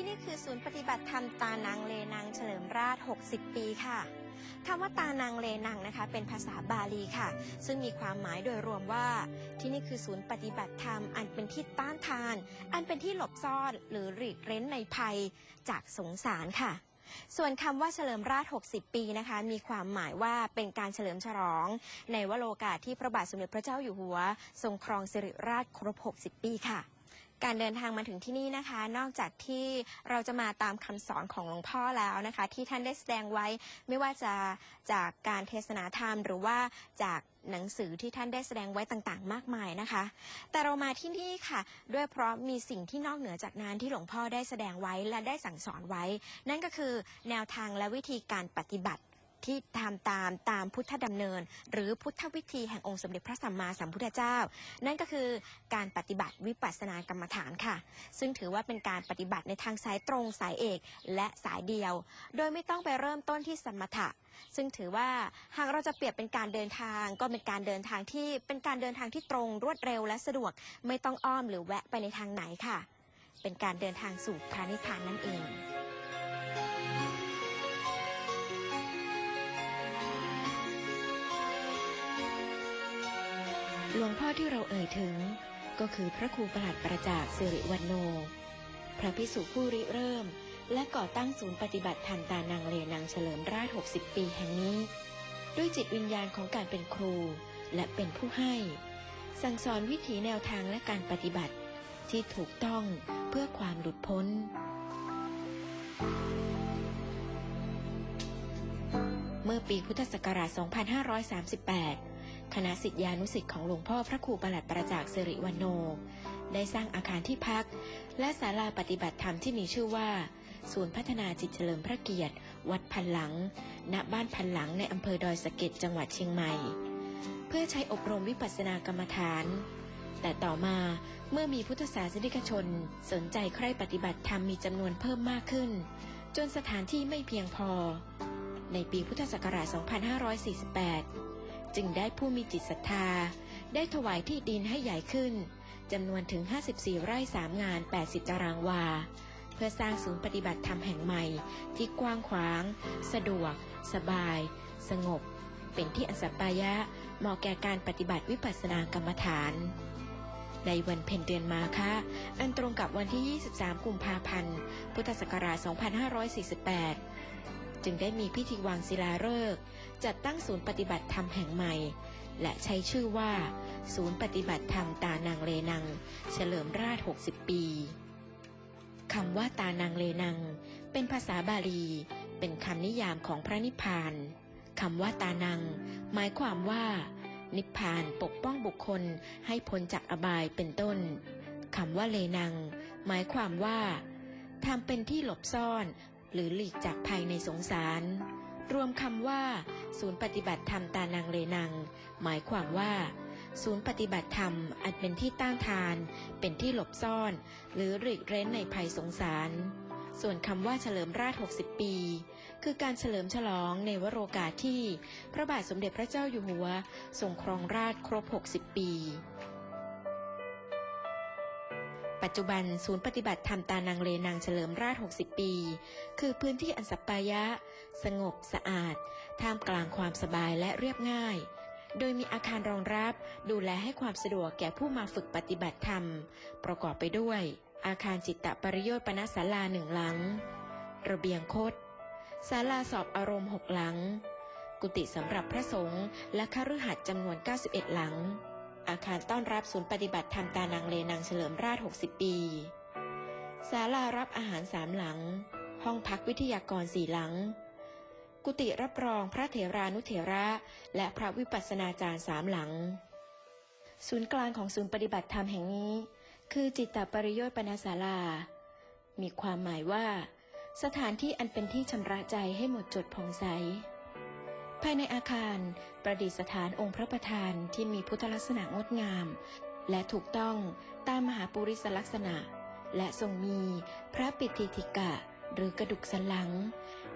ที่นี่คือศูนย์ปฏิบัติธรรมตานางเลนางเฉลิมราช 60 ปีค่ะคำว่าตานางเลนางนะคะ เป็นภาษาบาลีค่ะ ซึ่งมีความหมายโดยรวมว่า ที่นี่คือศูนย์ปฏิบัติธรรม อันเป็นที่ต้านทาน อันเป็นที่หลบซ่อนหรือหลีกเร้นในภัยจากสงสารค่ะ ส่วนคำว่าเฉลิมราช 60 ปีนะคะ มีความหมายว่าเป็นการเฉลิมฉลอง ในวโรกาสที่พระบาทสมเด็จพระเจ้าอยู่หัว ทรงครองสิริราชครบ 60 ปีค่ะ การเดินทางมาถึงที่นี่นะคะ นอกจากที่เราจะมาตามคำสอนของหลวงพ่อแล้วนะคะ ที่ท่านได้แสดงไว้ไม่ว่าจะจากการเทศนาธรรม หรือว่าจากหนังสือที่ท่านได้แสดงไว้ต่างๆ มากมายนะคะ แต่เรามาที่นี่ค่ะ ด้วยเพราะมีสิ่งที่นอกเหนือจากนั้นที่หลวงพ่อได้แสดงไว้และได้สั่งสอนไว้ นั่นก็คือแนวทางและวิธีการปฏิบัติ ที่ทำตามตามพุทธดำเนิน หรือพุทธวิธีแห่งองค์สมเด็จพระสัมมาสัมพุทธเจ้า นั่นก็คือการปฏิบัติวิปัสสนากรรมฐานค่ะ ซึ่งถือว่าเป็นการปฏิบัติในทางสายตรงสายเอกและสายเดียว โดยไม่ต้องไปเริ่มต้นที่สมถะ ซึ่งถือว่าหากเราจะเปรียบเป็นการเดินทาง ก็เป็นการเดินทางที่เป็นการเดินทางที่ตรงรวดเร็วและสะดวก ไม่ต้องอ้อมหรือแวะไปในทางไหนค่ะ เป็นการเดินทางสู่พระนิพพานนั่นเอง หลวงพ่อที่เราเอ่ยถึง ก็คือพระครูประหลัดประจักษ์สิริวันโน พระพิสุผู้ริเริ่ม และก่อตั้งศูนย์ปฏิบัติธรรมตานางเลนางเฉลิมราช 60 ปีแห่งนี้ ด้วยจิตวิญญาณของการเป็นครูและเป็นผู้ให้ สั่งสอนวิถีแนวทางและการปฏิบัติที่ถูกต้องเพื่อความหลุดพ้นเมื่อปีพุทธศักราช 2538 คณะสิทธิานุสิทธิ์ของหลวงพ่อพระครูประหลัดประจักษ์สิริวันโน ได้สร้างอาคารที่พัก และศาลาปฏิบัติธรรมที่มีชื่อว่า ศูนย์พัฒนาจิตเฉลิมพระเกียรติ วัดพันหลัง ณบ้านพันหลังในอำเภอดอยสะเก็ดจังหวัดเชียงใหม่ เพื่อใช้อบรมวิปัสสนากรรมฐาน แต่ต่อมาเมื่อมีพุทธศาสนิกชน สนใจใคร่ปฏิบัติธรรมมีจำนวนเพิ่มมากขึ้น จนสถานที่ไม่เพียงพอ ในปีพุทธศักราช 2548 จึงได้ผู้มีจิตศรัทธา ได้ถวายที่ดินให้ใหญ่ขึ้นจำนวนถึง 54 ไร่ 3 งาน 80 ตารางวา เพื่อสร้างศูนย์ปฏิบัติธรรมแห่งใหม่ ที่กว้างขวาง สะดวก สบาย สงบ เป็นที่อัสปายะเหมาะแก่การปฏิบัติวิปัสสนากรรมฐาน ในวันเพ็ญเดือนมาคะ อันตรงกับวันที่ 23 กุมภาพันธ์ พุทธศักราช 2548 จึงได้มีพิธีวางศิลาฤกษ์ จัดตั้งศูนย์ปฏิบัติธรรมแห่งใหม่ และใช้ชื่อว่า ศูนย์ปฏิบัติธรรมตานางเลนัง เฉลิมราช 60 ปีคำว่าตานางเลนัง เป็นภาษาบาลี เป็นคำนิยามของพระนิพพานคำว่าตานัง หมายความว่า นิพพานปกป้องบุคคลให้พ้นจากอบายเป็นต้นคำว่าเลนัง หมายความว่าทำเป็นที่หลบซ่อน หรือหลีกจากภัยในสงสาร รวมคำว่า ศูนย์ปฏิบัติธรรมตานังเลนัง หมายความว่า ศูนย์ปฏิบัติธรรมอันเป็นที่ต้านทาน เป็นที่หลบซ่อน หรือหลีกเร้นในภัยสงสาร ส่วนคำว่าเฉลิมราช 60 ปี คือการเฉลิมฉลองในวโรกาสที่ พระบาทสมเด็จพระเจ้าอยู่หัวทรงครองราชครบ 60 ปี ปัจจุบันศูนย์ปฏิบัติธรรมตานางเลนางเฉลิมราช 60 ปี คือพื้นที่อันสัปปายะ สงบสะอาด ท่ามกลางความสบายและเรียบง่าย โดยมีอาคารรองรับดูแลให้ความสะดวกแก่ผู้มาฝึกปฏิบัติธรรม ประกอบไปด้วย อาคารจิตตปริโยชน์ปณศาลาหนึ่งหลัง ระเบียงคดศาลาสอบอารมณ์หกหลัง กุฏิสำหรับพระสงฆ์และคฤหัสถ์จำนวน 91 หลัง อาคารต้อนรับศูนย์ปฏิบัติธรรมตานางเลนางเฉลิมราช 60 ปีศาลารับอาหารสามหลัง ห้องพักวิทยากรสี่หลัง กุฏิรับรองพระเถรานุเถระ และพระวิปัสสนาจารย์สามหลัง ศูนย์กลางของศูนย์ปฏิบัติธรรมแห่งนี้ คือจิตตปริโยชน์ปณศาลา มีความหมายว่า สถานที่อันเป็นที่ชำระใจให้หมดจดผ่องใส ภายในอาคารประดิษฐานองค์พระประธานที่มีพุทธลักษณะงดงาม และถูกต้องตามมหาปุริสลักษณะ และทรงมีพระปิติธิกะหรือกระดูกสันหลัง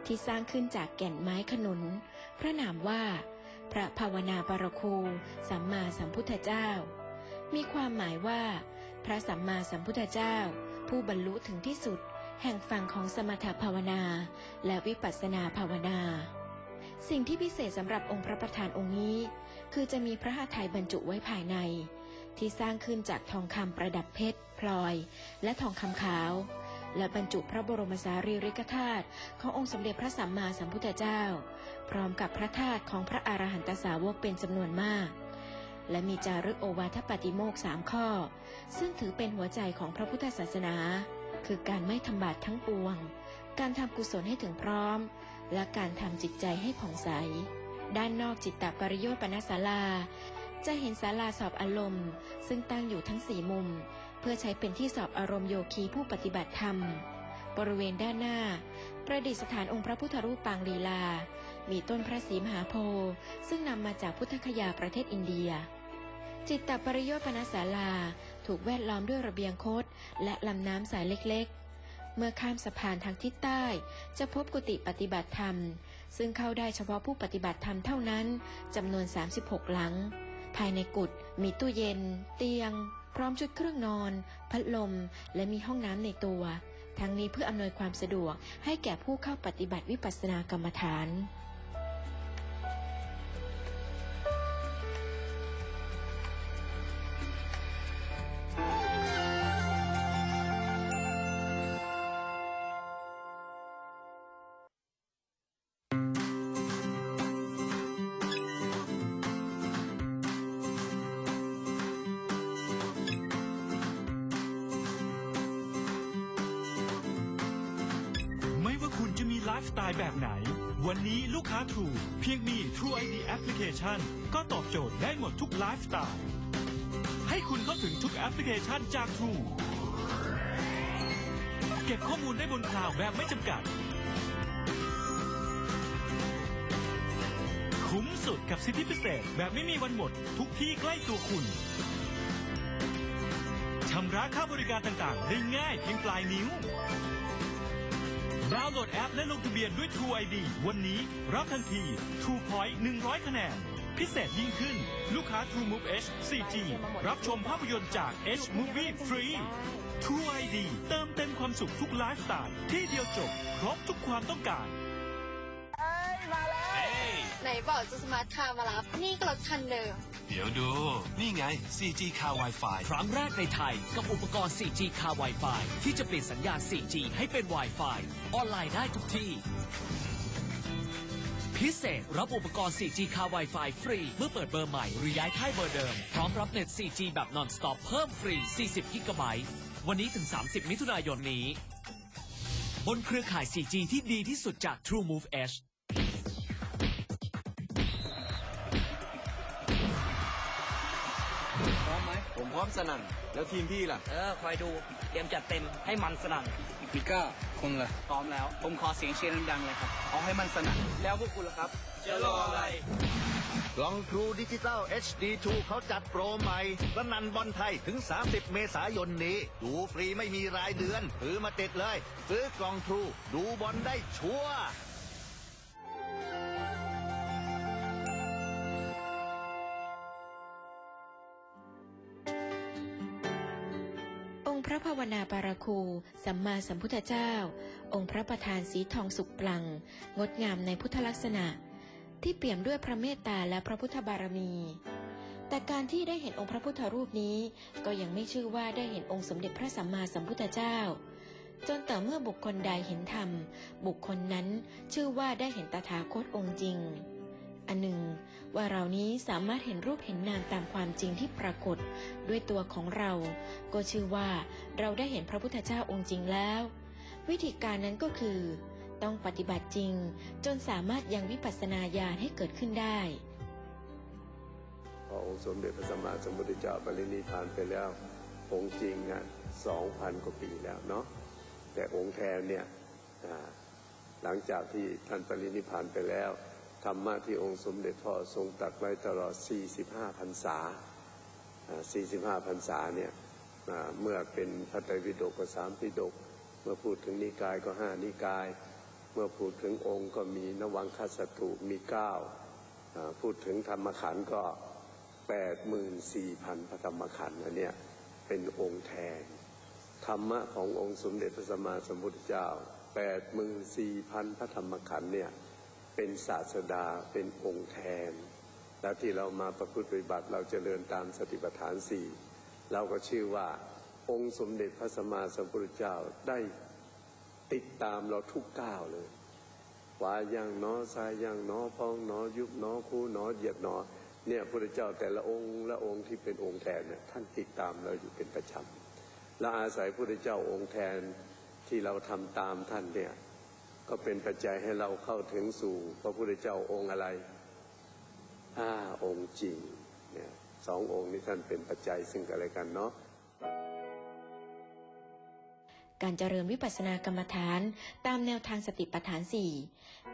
ที่สร้างขึ้นจากแก่นไม้ขนุน พระนามว่า พระภาวนาบารคูสัมมาสัมพุทธเจ้า มีความหมายว่า พระสัมมาสัมพุทธเจ้า ผู้บรรลุถึงที่สุด แห่งฝั่งของสมถภาวนา และวิปัสสนาภาวนา สิ่งที่พิเศษสำหรับองค์พระประธานองค์นี้ คือจะมีพระหัตถ์ไทยบรรจุไว้ภายใน ที่สร้างขึ้นจากทองคำประดับเพชร พลอย และทองคำขาว และบรรจุพระบรมสารีริกธาตุขององค์สมเด็จพระสัมมาสัมพุทธเจ้า พร้อมกับพระธาตุของพระอรหันตสาวกเป็นจำนวนมากและมีจารึกโอวาทปาติโมกข์สามข้อ ซึ่งถือเป็นหัวใจของพระพุทธศาสนา คือการไม่ทำบาปทั้งปวง การทำกุศลให้ถึงพร้อม และการทำจิตใจให้ผ่องใส ด้านนอกจิตตปริโยชน์ปณศาลา จะเห็นศาลาสอบอารมณ์ ซึ่งตั้งอยู่ทั้งสี่มุม เพื่อใช้เป็นที่สอบอารมณ์โยคีผู้ปฏิบัติธรรม บริเวณด้านหน้า ประดิษฐานองค์พระพุทธรูปปางลีลา มีต้นพระศรีมหาโพธิ์ซึ่งนำมาจากพุทธคยาประเทศอินเดียจิตตปริโยชน์ปณศาลา ถูกแวดล้อมด้วยระเบียงคดและลำน้ำสายเล็กๆ เมื่อข้ามสะพานทางทิศใต้ จะพบกุฏิปฏิบัติธรรม ซึ่งเข้าได้เฉพาะผู้ปฏิบัติธรรมเท่านั้นจำนวน 36 หลัง ภายในกุฏมีตู้เย็น เตียง พร้อมชุดเครื่องนอน พัดลม และมีห้องน้ำในตัว ทั้งนี้เพื่ออำนวยความสะดวกให้แก่ผู้เข้าปฏิบัติวิปัสสนากรรมฐาน ฟ์สไตล์แบบไหน วันนี้ลูกค้า True เพียงมี True ID Application ก็ตอบโจทย์ได้หมดทุกไลฟ์สไตล์ ให้คุณเข้าถึงทุกแอปพลิเคชันจาก True เก็บข้อมูลได้บนคลาวด์แบบไม่จำกัด คุ้มสุดกับสิทธิพิเศษแบบไม่มีวันหมด ทุกที่ใกล้ตัวคุณชำระค่าบริการต่างๆ ได้ง่ายเพียงปลายนิ้ว ดาวน์โหลดแอปและลงทะเบียนด้วย True ID วันนี้รับทันที True Point 100 คะแนน พิเศษยิ่งขึ้น ลูกค้า True Move H 4G รับชมภาพยนตร์จาก H Movie ฟรี True ID เติมเต็มความสุขทุกไลฟ์สไตล์ที่เดียวจบ ครบทุกความต้องการไหนบอกจะสมาร์ทคาร์มารับ นี่ก็รถคันเดิม เดี๋ยวดู นี่ไง 4G คา Wi-Fi ครั้งแรกในไทยกับอุปกรณ์ 4G คา Wi-Fi ที่จะเปลี่ยนสัญญาณ 4G ให้เป็น Wi-Fi ออนไลน์ได้ทุกที่ พิเศษรับอุปกรณ์ 4G คา Wi-Fi ฟรี เมื่อเปิดเบอร์ใหม่ หรือย้ายค่ายเบอร์เดิม พร้อมรับเน็ต 4G แบบ non-stop เพิ่มฟรี 40 กิกะไบต์วันนี้ถึง 30 มิถุนายนนี้ บนเครือข่าย 4G ที่ดีที่สุดจาก True Move Edge อมสนั่น แล้วทีมพี่ล่ะ เออ คอยดู เตรียมจัดเต็มให้มันสนั่นพิก้าคุณล่ะพร้อมแล้ว ผมขอเสียงเชียร์ดังๆเลยครับ เอาให้มันสนั่น แล้วพวกคุณล่ะครับ จะรออะไรกล่อง True Digital HD2 เขาจัดโปรใหม่ระนันบอลไทยถึง 30 เมษายนนี้ ดูฟรีไม่มีรายเดือน ถือมาติดเลย ซื้อกล่อง True ดูบอลได้ชัวร์ ค์พระภาวนาปาราคู สัมมาสัมพุทธเจ้า องค์พระประธานสีทองสุกปลัง งดงามในพุทธลักษณะ ที่เปี่ยมด้วยพระเมตตาและพระพุทธบารมี แต่การที่ได้เห็นองค์พระพุทธรูปนี้ ก็ยังไม่ชื่อว่าได้เห็นองค์สมเด็จพระสัมมาสัมพุทธเจ้า จนแต่เมื่อบุคคลใดเห็นธรรม บุคคลนั้นชื่อว่าได้เห็นตถาคตองค์จริง อันหนึ่ง ว่าเรานี้สามารถเห็นรูปเห็นนามตามความจริงที่ปรากฏ ด้วยตัวของเรา ก็ชื่อว่าเราได้เห็นพระพุทธเจ้าองค์จริงแล้ว วิธีการนั้นก็คือ ต้องปฏิบัติจริง จนสามารถยังวิปัสสนาญาณให้เกิดขึ้นได้พอองค์สมเด็จพระสัมมาสัมพุทธเจ้าปรินิพานไปแล้วองค์จริงอะสองพันกว่าปีแล้วเนาะแต่องค์แทนเนี่ยหลังจากที่ท่านปรินิพานไปแล้ว ธรรมะที่องค์สมเด็จพ่อทรงตรัดไว้ตลอด 45พรรษา 45พรรษาเนี่ยเมื่อเป็นพระไตรปิฎกก็สามปิฎกเมื่อพูดถึงนิกายก็ห้านิกาย เมื่อพูดถึงองค์ก็มีนวังคสตุมีเก้าพูดถึงธรรมขันธ์ก็แปดหมื่นสี่พันพระธรรมขันธ์อันเนี้ยเป็นองค์แทน ธรรมะขององค์สมเด็จพระสัมมาสัมพุทธเจ้าแปดหมื่นสี่พันพระธรรมขันธ์เนี่ย เป็นศาสดาเป็นองค์แทน แล้วที่เรามาประพฤติปฏิบัติเราจเจริญตามสติปัฏฐานสี่เราก็ชื่อว่าองค์สมเด็จพระสัมมาสัมพุทธเจ้าได้ติดตามเราทุกก้าวเลยขวาย่างนอซายย่างนอพองนอยุบนอคู่นอเหยียดนอเนี่ยพระเจ้าแต่ละองค์ละองค์ที่เป็นองค์แทนเนี่ยท่านติดตามเราอยู่เป็นประจำและอาศัยพระเจ้าองค์แทนที่เราทำตามท่านเนี่ย ก็เป็นปัจจัยให้เราเข้าถึงสู่พระพุทธเจ้าองค์อะไรอ่าองค์จริงเนี่ยสององค์นี้ท่านเป็นปัจจัยซึ่งกันและกันเนาะการเจริญวิปัสสนากรรมฐานตามแนวทางสติปัฏฐานสี่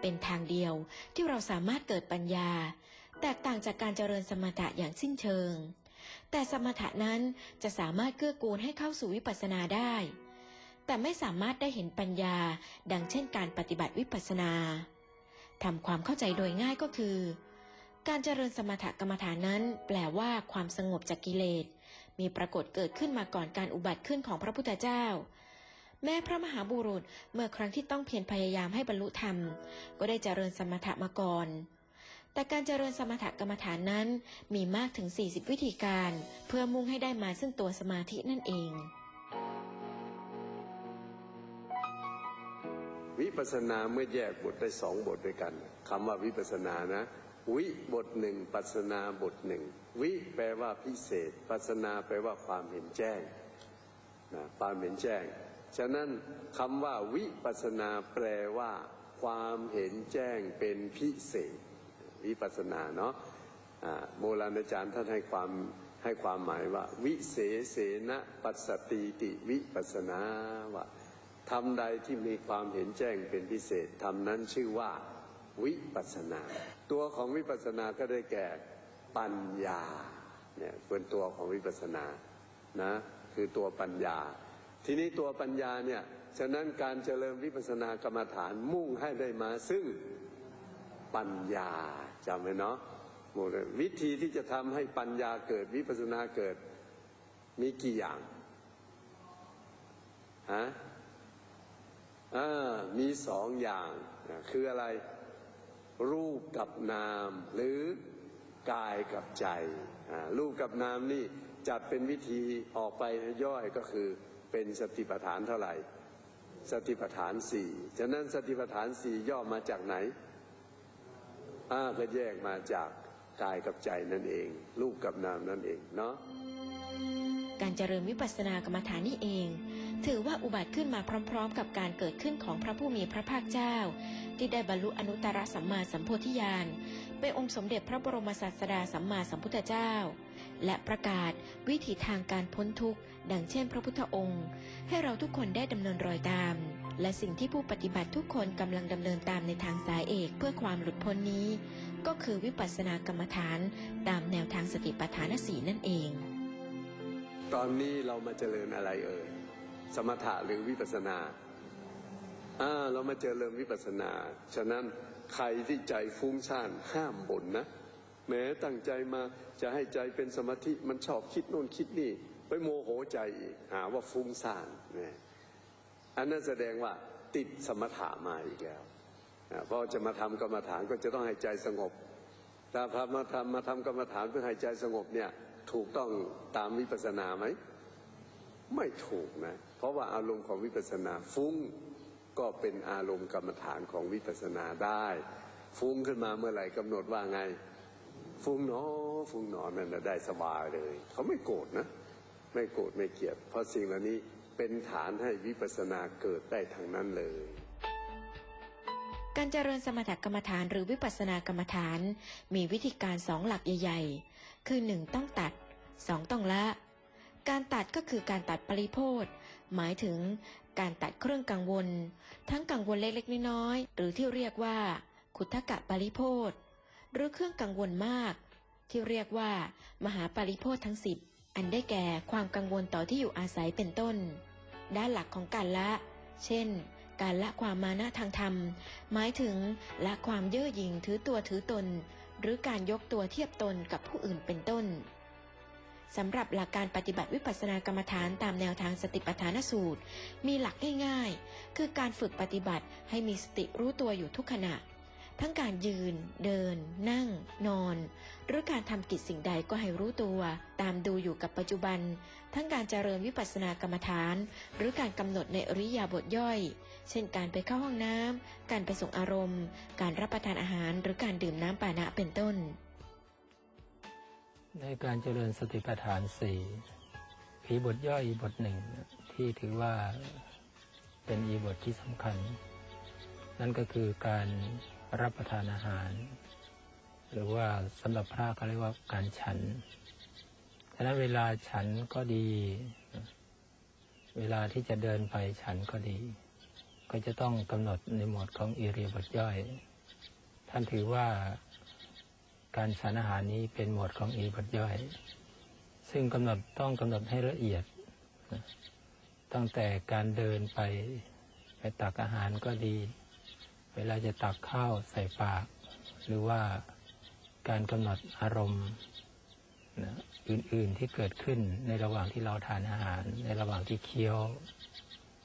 เป็นทางเดียวที่เราสามารถเกิดปัญญา แตกต่างจากการเจริญสมถะอย่างสิ้นเชิง แต่สมถะนั้นจะสามารถเกื้อกูลให้เข้าสู่วิปัสสนาได้ แต่ไม่สามารถได้เห็นปัญญา ดังเช่นการปฏิบัติวิปัสสนาทำความเข้าใจโดยง่ายก็คือ การเจริญสมถกรรมฐานนั้น แปลว่าความสงบจากกิเลส มีปรากฏเกิดขึ้นมาก่อนการอุบัติขึ้นของพระพุทธเจ้า แม้พระมหาบุรุษเมื่อครั้งที่ต้องเพียรพยายามให้บรรลุธรรม ก็ได้เจริญสมถะมาก่อน แต่การเจริญสมถกรรมฐานนั้นมีมากถึง 40 วิธีการ เพื่อมุ่งให้ได้มาซึ่งตัวสมาธินั่นเอง วิปัสนาเมื่อแยกบทได้สองบทด้วยกันคำว่าวิปัสนานะ วิบทหนึ่งปัสนาบทหนึ่งวิแปลว่าพิเศษ ปัสนาแปลว่าความเห็นแจ้งนะความเห็นแจ้ง ฉะนั้นคำว่าวิปัสนาแปลว่า ความเห็นแจ้งเป็นพิเศษ วิปัสนาเนาะโบราณอาจารย์ท่านให้ความให้ความหมายว่า วิเศษนะปัสสติติวิปัสสนาว่า ทำใดที่มีความเห็นแจ้งเป็นพิเศษทำนั้นชื่อว่าวิปัสนา ตัวของวิปัสนาก็ได้แก่ปัญญาเนี่ยเป็นตัวของวิปัสนานะคือตัวปัญญา ทีนี้ตัวปัญญาเนี่ยฉะนั้นการเจริญวิปัสสนากรรมฐานมุ่งให้ได้มาซึ่งปัญญาจำไว้เนาะวิธีที่จะทำให้ปัญญาเกิดวิปัสสนาเกิดมีกี่อย่างฮะ มีสองอย่างคืออะไร รูปกับนาม หรือกายกับใจ รูปกับนามนี่จัดเป็นวิธีออกไปย่อยก็คือเป็นสติปัฏฐานเท่าไหร่ สติปัฏฐานสี่ฉะนั้นสติปัฏฐานสี่ย่อมาจากไหนอ่าก็แยกมาจากกายกับใจนั่นเอง รูปกับนามนั่นเองเนาะการเจริญวิปัสสนากรรมฐานนี่เอง ถือว่าอุบัติขึ้นมาพร้อม ๆ กับการเกิดขึ้นของพระผู้มีพระภาคเจ้า ที่ได้บรรลุอนุตตรสัมมาสัมโพธิญาณเป็นองค์สมเด็จพระบรมศาสดาสัมมาสัมพุทธเจ้า และประกาศวิถีทางการพ้นทุกข์ ดังเช่นพระพุทธองค์ ให้เราทุกคนได้ดำเนินรอยตาม และสิ่งที่ผู้ปฏิบัติทุกคนกำลังดำเนินตามในทางสายเอกเพื่อความหลุดพ้นนี้ ก็คือวิปัสสนากรรมฐานตามแนวทางสติปัฏฐานสีนั่นเอง ตอนนี้เรามาเจริญอะไรเอ่ย สมถะหรือวิปัสนาอ่าเรามาเจริญวิปัสนา ฉะนั้นใครที่ใจฟุ้งซ่านห้ามบ่นนะ แม้ตั้งใจมาจะให้ใจเป็นสมาธิมันชอบคิดโน่นคิดนี่ ไปโมโหใจอีกหาว่าฟุ้งซ่านนะอันนั้นแสดงว่าติดสมถะมาอีกแล้วเพราะจะมาทำกรรมฐานก็จะต้องให้ใจสงบถ้าพระมาทำมาทำกรรมฐานเพื่อให้ใจสงบเนี่ยถูกต้องตามวิปัสสนาไหม ไม่ถูกนะ เพราะว่าอารมณ์ของวิปัสสนาฟุ้งก็เป็นอารมณ์กรรมฐานของวิปัสสนาได้ ฟุ้งขึ้นมาเมื่อไหร่กำหนดว่าไง ฟุ้งหนอ ฟุ้งหนอนั่นนะได้สบายเลย เขาไม่โกรธนะ ไม่โกรธไม่เกลียด เพราะสิ่งเหล่านี้เป็นฐานให้วิปัสสนาเกิดได้ทางนั้นเลย การเจริญสมถกรรมฐานหรือวิปัสสนากรรมฐาน มีวิธีการสองหลักใหญ่ ๆ คือ 1. ต้องตัด 2. ต้องละ การตัดก็คือการตัดปริโภทหมายถึงการตัดเครื่องกังวล ทั้งกังวลเล็กๆน้อยๆหรือที่เรียกว่า ขุทกะปริโภทหรือเครื่องกังวลมาก ที่เรียกว่า มหาปริโภททั้งสิบอันได้แก่ความกังวลต่อที่อยู่อาศัยเป็นต้น ด้านหลักของการละ เช่น การละความมานะทางธรรม หมายถึงละความเย่อหยิ่งถือตัวถือตน หรือการยกตัวเทียบตนกับผู้อื่นเป็นต้น สำหรับหลักการปฏิบัติวิปัสสนากรรมฐานตามแนวทางสติปัฏฐานสูตร มีหลักง่ายๆ คือการฝึกปฏิบัติให้มีสติรู้ตัวอยู่ทุกขณะ ทั้งการยืน เดิน นั่ง นอน หรือการทำกิจสิ่งใดก็ให้รู้ตัว ตามดูอยู่กับปัจจุบัน ทั้งการเจริญวิปัสสนากรรมฐาน หรือการกำหนดในอริยาบทย่อย เช่น การไปเข้าห้องน้ำการไปส่งอารมณ์ การรับประทานอาหาร หรือการดื่มน้ำปานะเป็นต้น ในการเจริญสติปัฏฐานสี่ผีบทย่อยอีบทหนึ่งที่ถือว่าเป็นอีบทที่สำคัญ นั่นก็คือการรับประทานอาหาร หรือว่าสำหรับพระเขาเรียกว่าการฉันฉะนั้นเวลาฉันก็ดี เวลาที่จะเดินไปฉันก็ดี ก็จะต้องกำหนดในหมวดของอิริยบถย่อย ท่านถือว่า การฉันอาหารนี้เป็นหมวดของอิริบถย่อย ซึ่งกำหนดต้องกำหนดให้ละเอียด ตั้งแต่การเดินไปไปตักอาหารก็ดี เวลาจะตักข้าวใส่ปาก หรือว่าการกำหนดอารมณ์นะอื่นๆที่เกิดขึ้นในระหว่างที่เราทานอาหาร ในระหว่างที่เคี้ยว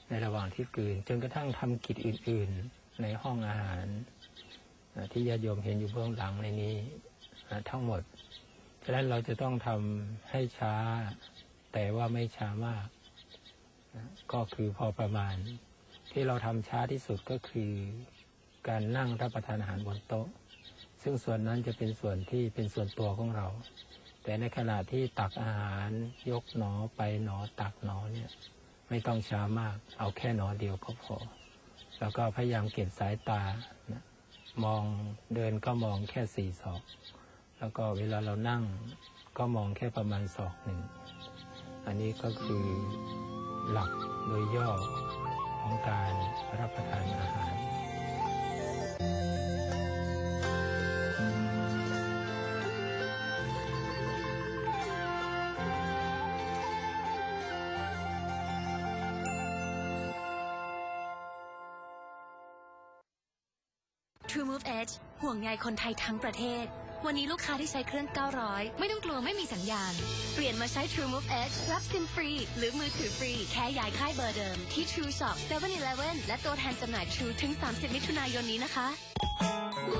ในระหว่างที่กืน จนกระทั่งทำกิจอื่น ๆ ในห้องอาหารนะที่ญาติโยมเห็นอยู่เบื้องหลังในนี้ ทั้งหมด ฉะนั้นเราจะต้องทำให้ช้า แต่ว่าไม่ช้ามาก ก็คือพอประมาณ ที่เราทำช้าที่สุดก็คือ การนั่งรับประทานอาหารบนโต๊ะ ซึ่งส่วนนั้นจะเป็นส่วนที่เป็นส่วนตัวของเรา แต่ในขณะที่ตักอาหารยกหนอไปหนอตักหนอเนี่ย ไม่ต้องช้ามาก เอาแค่หนอเดียวก็พอ แล้วก็พยายามเก็บสายตานะมองเดินก็มองแค่สี่ศอก แล้วก็เวลาเรานั่งก็มองแค่ประมาณศอกหนึ่ง อันนี้ก็คือหลักโดยย่อของการรับประทานอาหาร True Move Edge ห่วงใยคนไทยทั้งประเทศ วันนี้ลูกค้าที่ใช้เครื่อง 900 ไม่ต้องกลัวไม่มีสัญญาณ เปลี่ยนมาใช้ True Move Edge รับซิมฟรี หรือมือถือฟรี แค่ย้ายค่ายเบอร์เดิม ที่ True Shop 7-Eleven และตัวแทนจำหน่าย True ถึง 30 มิถุนายนนี้นะคะ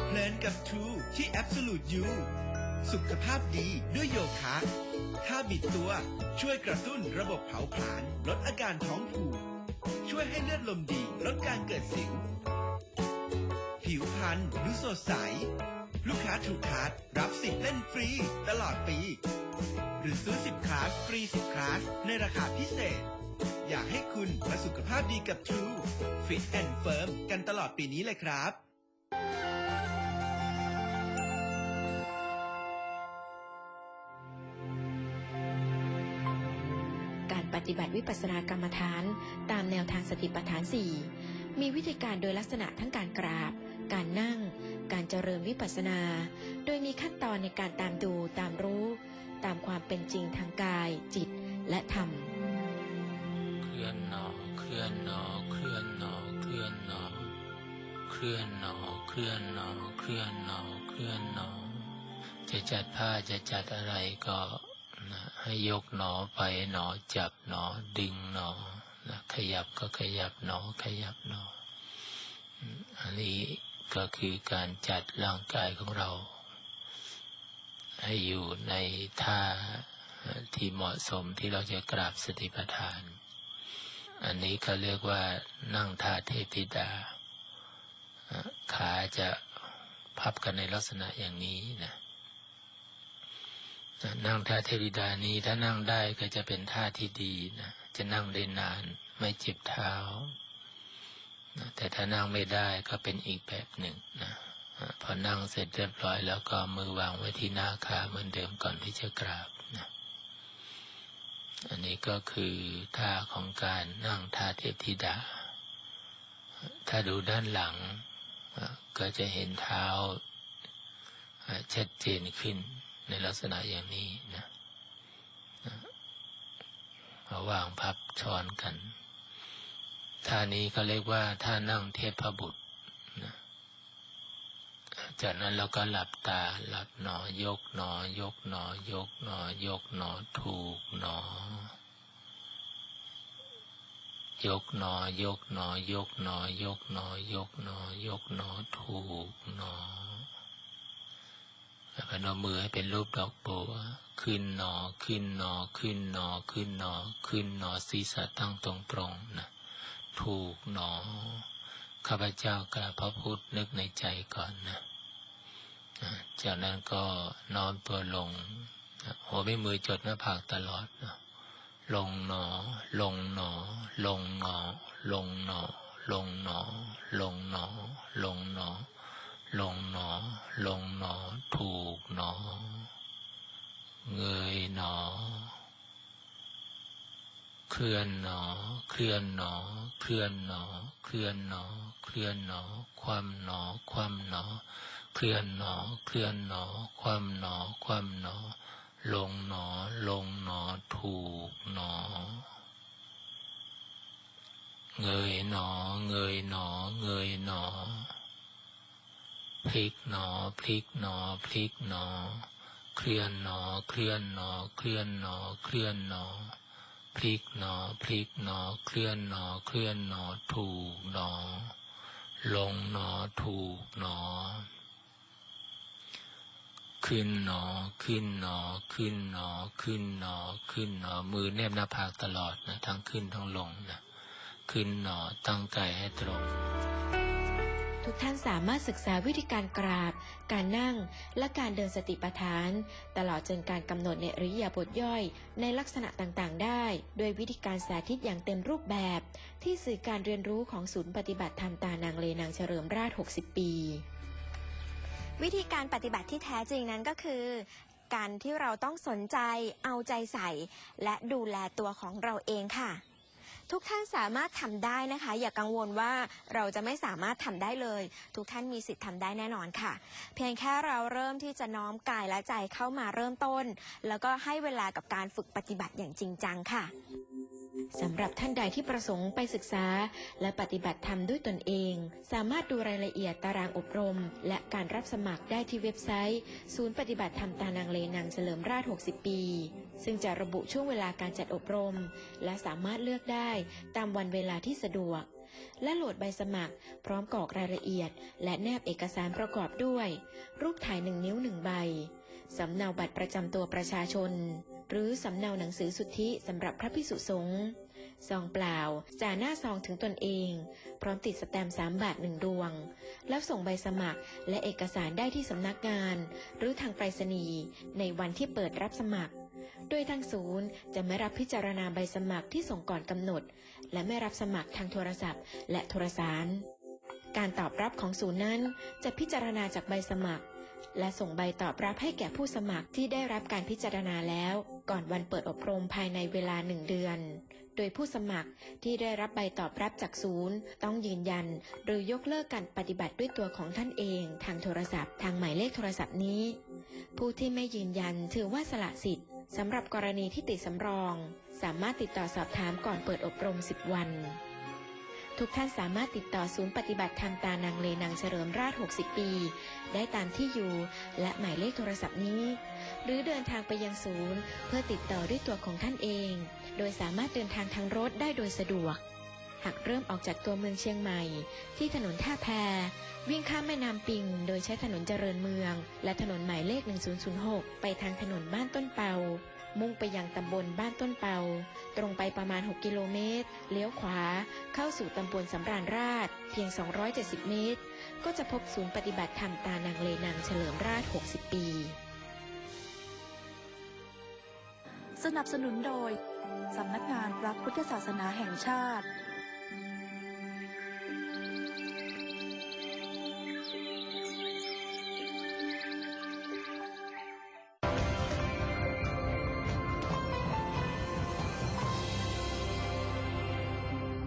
เพลินกับ True ที่ Absolute You สุขภาพดีด้วยโยคะท่าบิดตัวช่วยกระตุ้นระบบเผาผลาญลดอาการท้องผูก ช่วยให้เลือดลมดีลดการเกิดสิว ผิวพรรณดูสดใส ลูกค้าถูกคาร์ดรับสิทธิ์เล่นฟรี ตลอดปี หรือซื้อ 10คลาสฟรี 10คลาสในราคาพิเศษ อยากให้คุณมาสุขภาพดีกับ True Fit and Firm กันตลอดปีนี้เลยครับการปฏิบัติวิปัสสนากรรมฐานตามแนวทางสติปัฏฐาน 4 มีวิธีการโดยลักษณะทั้งการกราบ การนั่ง การเจริญวิปัสสนา โดยมีขั้นตอนในการตามดูตามรู้ ตามความเป็นจริงทางกาย จิตและธรรม เคลื่อนหนอ เคลื่อนหนอ เคลื่อนหนอ เคลื่อนหนอ เคลื่อนหนอ เคลื่อนหนอ เคลื่อนหนอ เคลื่อนหนอ จะจัดผ้าจะจัดอะไรก็นะให้ยกหนอไปหนอจับหนอดึงหนอนะขยับก็ขยับหนอขยับหนออืมอันนี้ ก็คือการจัดร่างกายของเรา ให้อยู่ในท่าที่เหมาะสมที่เราจะกราบสติปัฏฐาน อันนี้เขาเรียกว่านั่งท่าเทพธิดา ขาจะพับกันในลักษณะอย่างนี้นะนั่งท่าเทพธิดานี้ถ้านั่งได้ก็จะเป็นท่าที่ดีนะจะนั่งได้นานไม่เจ็บเท้า แต่ถ้านั่งไม่ได้ก็เป็นอีกแบบหนึ่งนะพอนั่งเสร็จเรียบร้อย แล้วก็มือวางไว้ที่หน้าขาเหมือนเดิมก่อนที่จะกราบนะอันนี้ก็คือท่าของการนั่งท่าเทพธิดา ถ้าดูด้านหลัง ก็จะเห็นเท้าชัดเจนขึ้นในลักษณะอย่างนี้นะระหว่างพับช้อนกัน ท่านี้ก็เรียกว่าท่านั่งเทพบุตรนะจากนั้นเราก็หลับตาหลับหนอยกหนอ ยกหนอ ยกหนอ ยกหนอ ถูกหนอ ยกหนอ ยกหนอ ยกหนอ ยกหนอ ยกหนอ ยกหนอ ถูกหนอแล้วพนมมือให้เป็นรูปดอกบัว ขึ้นหนอ ขึ้นหนอ ขึ้นหนอ ขึ้นหนอ ขึ้นหนอศีรษะตั้งตรงตรงนะ ถูกหนอ ข้าพเจ้ากราบพระพุทธนึกในใจก่อนนะจากนั้นก็นอนตัวลง หัวไม่มือจดหน้าผากตลอดนะลงหนอ ลงหนอ ลงหนอ ลงหนอ ลงหนอ ลงหนอ ลงหนอ ลงหนอ ลงหนอ ถูกหนอ เงยหนอ เคลื่อนหนอ เคลื่อนหนอ เคลื่อนหนอ เคลื่อนหนอ เคลื่อนหนอ ความหนอ ความหนอ เคลื่อนหนอ เคลื่อนหนอ ความหนอ ความหนอ ลงหนอ ลงหนอ ถูกหนอ เงยหนอ เงยหนอ เงยหนอ พลิกหนอ พลิกหนอ พลิกหนอ เคลื่อนหนอ เคลื่อนหนอ เคลื่อนหนอ เคลื่อนหนอ พลิกหนอ พลิกหนอ เคลื่อนหนอ เคลื่อนหนอ ถูกหนอ ลงหนอ ถูกหนอ ขึ้นหนอ ขึ้นหนอ ขึ้นหนอ ขึ้นหนอ ขึ้นหนอ มือแนบหน้าผากตลอดนะ ทั้งขึ้นทั้งลงนะ ขึ้นหนอ ตั้งกายให้ตรง ทุกท่านสามารถศึกษาวิธีการกราบ การนั่ง และการเดินสติปัฏฐาน ตลอดจนการกำหนดในอริยบทย่อยในลักษณะต่างๆ ได้ โดยวิธีการสาธิตอย่างเต็มรูปแบบ ที่สื่อการเรียนรู้ของศูนย์ปฏิบัติธรรมตานางเลนางเฉลิมราช 60 ปี วิธีการปฏิบัติที่แท้จริงนั้นก็คือการที่เราต้องสนใจ เอาใจใส่ และดูแลตัวของเราเองค่ะ ทุกท่านสามารถทำได้นะคะ อย่ากังวลว่าเราจะไม่สามารถทำได้เลย ทุกท่านมีสิทธิ์ทำได้แน่นอนค่ะ เพียงแค่เราเริ่มที่จะน้อมกายและใจเข้ามาเริ่มต้น แล้วก็ให้เวลากับการฝึกปฏิบัติอย่างจริงจังค่ะ สำหรับท่านใดที่ประสงค์ไปศึกษา และปฏิบัติธรรมด้วยตนเอง สามารถดูรายละเอียดตารางอบรม และการรับสมัครได้ที่เว็บไซต์ ศูนย์ปฏิบัติธรรมตานางเลนางเฉลิมราช 60 ปี ซึ่งจะระบุช่วงเวลาการจัดอบรม และสามารถเลือกได้ตามวันเวลาที่สะดวก และโหลดใบสมัคร พร้อมกรอกรายละเอียด และแนบเอกสารประกอบด้วย รูปถ่ายหนึ่งนิ้วหนึ่งใบสำเนาบัตรประจำตัวประชาชน หรือสำเนาหนังสือสุทธิสำหรับพระพิสุสงฆ์ซองเปล่าจ่าหน้าซองถึงตนเอง พร้อมติดสแตมป์สามบาทหนึ่งดวง แล้วส่งใบสมัครและเอกสารได้ที่สำนักงาน หรือทางไปรษณีย์ในวันที่เปิดรับสมัคร โดยทางศูนย์จะไม่รับพิจารณาใบสมัครที่ส่งก่อนกำหนด และไม่รับสมัครทางโทรศัพท์ และโทรสาร การตอบรับของศูนย์นั้นจะพิจารณาจากใบสมัคร และส่งใบตอบรับให้แก่ผู้สมัครที่ได้รับการพิจารณาแล้ว ก่อนวันเปิดอบรมภายในเวลาหนึ่งเดือน โดยผู้สมัครที่ได้รับใบตอบรับจากศูนย์ ต้องยืนยัน หรือยกเลิกการปฏิบัติด้วยตัวของท่านเอง ทางโทรศัพท์ ทางหมายเลขโทรศัพท์นี้ ผู้ที่ไม่ยืนยันถือว่าสละสิทธิ์ สำหรับกรณีที่ติดสำรอง สามารถติดต่อสอบถามก่อนเปิดอบรม 10 วัน ทุกท่านสามารถติดต่อศูนย์ปฏิบัติธรรมตานางเลนางเฉลิมราช 60 ปี ได้ตามที่อยู่ และหมายเลขโทรศัพท์นี้ หรือเดินทางไปยังศูนย์ เพื่อติดต่อด้วยตัวของท่านเอง โดยสามารถเดินทางทางรถได้โดยสะดวก หากเริ่มออกจากตัวเมืองเชียงใหม่ ที่ถนนท่าแพวิ่งข้ามแม่น้ำปิง โดยใช้ถนนเจริญเมือง และถนนหมายเลข 1006 ไปทางถนนบ้านต้นเปา มุ่งไปยังตำบลบ้านต้นเปา ตรงไปประมาณ 6 กิโลเมตร เลี้ยวขวา เข้าสู่ตำบลสำราญราช เพียง 270 เมตร ก็จะพบศูนย์ปฏิบัติธรรมตานางเลนางเฉลิมราช 60 ปี สนับสนุนโดยสำนักงานพระพุทธศาสนาแห่งชาติ